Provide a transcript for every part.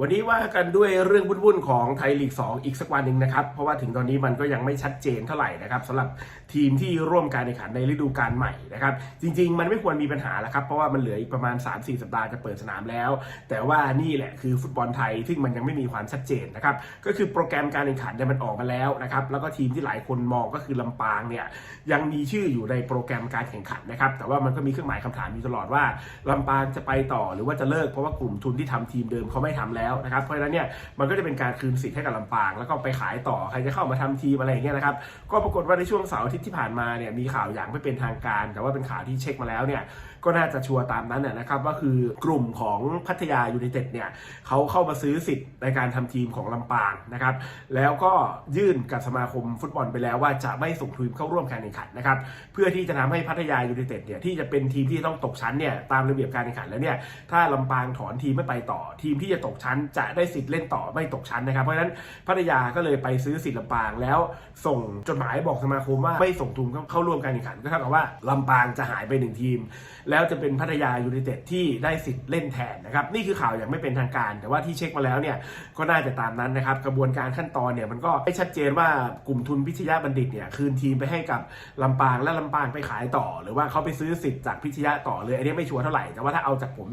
วันนี้ว่ากันด้วยเรื่องวุ่นๆของไทยลีก 2 อีกสักวันหนึ่งนะครับ เพราะว่าถึงตอนนี้มันก็ยังไม่ชัดเจนเท่าไหร่นะครับสำหรับทีมที่ร่วมการแข่งขันในฤดูกาลใหม่นะครับ จริง ๆ มันไม่ควรมีปัญหาแล้วครับ เพราะว่ามันเหลืออีกประมาณ 3-4 สัปดาห์จะเปิดสนามแล้ว แต่ว่านี่แหละคือฟุตบอลไทยซึ่มันยังไม่มีความชัดเจนนะครับ ก็คือโปรแกรมการแข่งขันเนี่ยมันออกมาแล้วนะครับ แล้วก็ทีมที่หลายคนมองก็คือลำปางเนี่ยยังมีชื่ออยู่ในโปรแกรมการแข่งขันนะครับ แต่ว่ามันก็มีเครื่องหมายคำถามอยู่ตลอดว่าลำปางจะไปต่อหรือว่าจะเลิกเพราะว่ากลุ่มทุนที่ทำทีมเดิมเขาไม่ทำแล้วนะครับเพราะฉะนั้นเนี่ยมันก็จะเป็นการคืนสิทธิ์ให้กับลำปาง แล้วก็ไปขายต่อใครจะเข้ามาทำทีมอะไรอย่างเงี้ยนะครับก็ปรากฏว่าในช่วงเสาร์อาทิตย์ที่ผ่านมาเนี่ยมีข่าวอย่างไม่เป็นทางการ แต่ว่าเป็นข่าวที่เช็คมาแล้วเนี่ยก็น่าจะชัวร์ตามนั้นนะนะครับว่าคือกลุ่มของพัทยายูไนเต็ดเนี่ยเขาเข้ามาซื้อสิทธิ์ในการทำทีมของลำปางนะครับแล้วก็ยื่นกับสมาคมฟุตบอลไปแล้วว่าจะไม่ส่งทีมเข้าร่วมการแข่งขันนะครับเพื่อที่จะทำให้พัทยายูไนเต็ดเนี่ยที่จะเป็นทีมที่ต้องตกชั้นเนี่ยตามระเบียบการแข่งขันแล้วเนี่ยถ้าลำปางถอนทีมไม่ไปต่อทีมที่จะตกชั้นจะได้สิทธิ์เล่นต่อไม่ตกชั้นนะครับ เพราะฉะนั้นพัทยาก็เลยไปซื้อสิทธิ์ลำปางแล้วส่งจดหมายบอกสมาคมว่าไม่ส่งทุนเข้าร่วมการแข่งขันก็เท่ากับว่าลำปางจะหายไปหนึ่งทีม แล้วจะเป็นพัทยายูไนเต็ดที่ได้สิทธิ์เล่นแทนนะครับนี่คือข่าวอย่างไม่เป็นทางการ แต่ว่าที่เช็คมาแล้วเนี่ยก็น่าจะตามนั้นนะครับกระบวนการขั้นตอนเนี่ยมันก็ไม่ชัดเจนว่ากลุ่มทุนพิชยาบัณฑิตเนี่ยคืนทีมไปให้กับลำปางและลำปางไปขายต่อ หรือว่าเขาไปซื้อสิทธิ์จากพิชยาต่อเลยอันนี้ไม่ชัวร์เท่าไหร่แต่ว่าถ้าเอาจากผม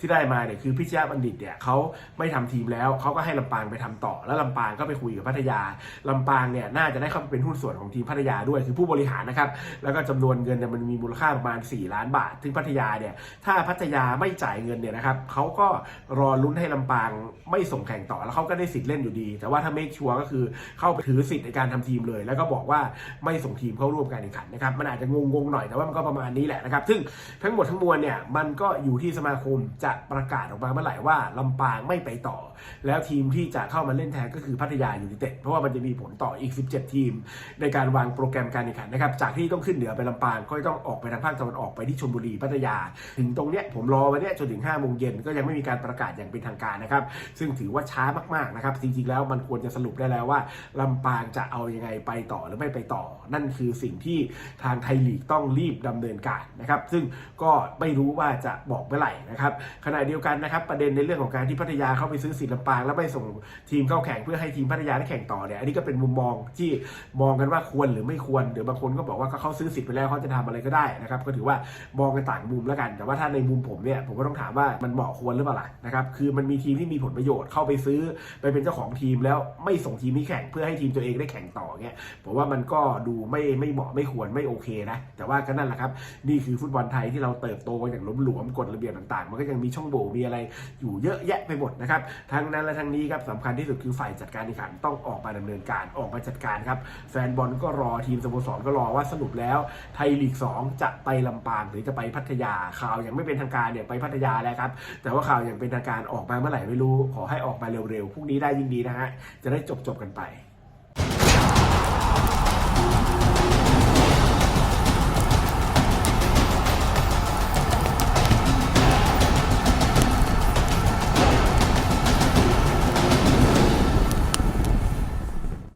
ที่ได้มาเนี่ยคือพิชยาบัณฑิตเนี่ยเขาไม่ทำทีมแล้วเขาก็ให้ลำปางไปทำต่อ แล้วลำปางก็ไปคุยกับพัทยาลำปางเนี่ยน่าจะได้เข้าไปเป็นหุ้นส่วนของทีมพัทยาด้วยคือผู้บริหารนะครับแล้วก็จำนวนเงินเนี่ยมันมีมูลค่าประมาณ 4 ล้านบาทซึ่งพัทยาเนี่ยถ้าพัทยาไม่จ่ายเงินเนี่ยนะครับเขาก็รอลุ้นให้ลำปางไม่ส่งแข่งต่อแล้วเขาก็ได้สิทธิ์เล่นอยู่ดี แต่ว่าถ้าเมคชัวร์ก็คือเข้าไปถือสิทธิ์ในการทำทีมเลย แล้วก็บอกว่าไม่ส่งทีมเข้าร่วมการแข่งขันนะครับมันอาจจะงงๆหน่อยแต่ว่ามันก็ประมาณนี้แหละนะครับซึ่งทั้งหมดทั้งมวลเนี่ยมันก็อยู่ที่สมาคมจะประกาศออกมาเมื่อไหร่ว่าลำปางไม่ไปต่อ แล้วทีมที่จะเข้ามาเล่นแทนก็คือพัทยายูไนเต็ดเพราะว่ามันจะมีผลต่ออีก 17 ทีม ในการวางโปรแกรมการแข่งขันนะครับจากที่ต้องขึ้นเหนือไปลำปางก็ต้องออกไปทางภาคตะวันออกไปที่ชลบุรีพัทยา ถึงตรงเนี้ยผมรอวันเนี้ยจนถึง5โมงเย็นก็ยังไม่มีการประกาศอย่างเป็นทางการนะครับ ซึ่งถือว่าช้ามากๆนะครับจริงๆแล้วมันควรจะสรุปได้แล้วว่าลำปางจะเอายังไงไปต่อหรือไม่ไปต่อ นั่นคือสิ่งที่ทางไทยลีกต้องรีบดำเนินการนะครับซึ่งก็ไม่รู้ว่าจะบอกเมื่อไหร่นะครับขณะเดียวกันนะครับประเด็นในเรื่องของการที่พัทยาเข้าไปซื้อสิทธิ์ลำปางแล้วไม่ส่งทีมเข้าแข่งเพื่อให้ทีมพัทยาได้แข่งต่อเนี่ยอันนี้ก็เป็นมุมมองที่มองกันว่าควรหรือไม่ควรเดี๋ยวบางคนก็บอกว่าเขาซื้อสิทธิ์ไปแล้วเขาจะทำอะไรก็ได้นะครับก็ถือว่ามองกันต่างมุมแล้วกัน แต่ว่าถ้าในมุมผมเนี่ยผมก็ต้องถามว่ามันเหมาะควรหรือเปล่าล่ะนะครับคือมันมีทีมที่มีผลประโยชน์เข้าไปซื้อไปเป็นเจ้าของทีมแล้วไม่ส่งทีมที่แข่งเพื่อให้ทีมตัวเองได้แข่งต่อเนี่ยผมว่ามันก็ดูไม่ไม่เหมาะไม่ควรไม่โอเคนะแต่ว่าก็นั่นแหละครับนี่คือฟุตบอลไทยที่เราเติบโตอย่างล้มหลวมกฎระเบียบต่างๆ มันก็ยังมีช่องโหว่มีอะไรอยู่เยอะแยะไปหมดนะครับทั้งนั้นและทั้งนี้ครับสำคัญที่สุดคือฝ่ายจัดการแข่งขันต้องออกมาดำเนินการออกมาจัดการครับแฟนบอลก็รอทีมสโมสรก็รอว่าสรุปแล้วไทยลีก 2 จะไปลำปางหรือจะไปพัทยาข่าวยังไม่เป็นทางการเนี่ยไปพัทยาแล้วครับแต่ว่าข่าวอย่างเป็นทางการออกมาเมื่อไหร่ไม่รู้ ขอให้ออกมาเร็วๆพรุ่งนี้ได้ยิ่งดีนะฮะจะได้จบๆกันไป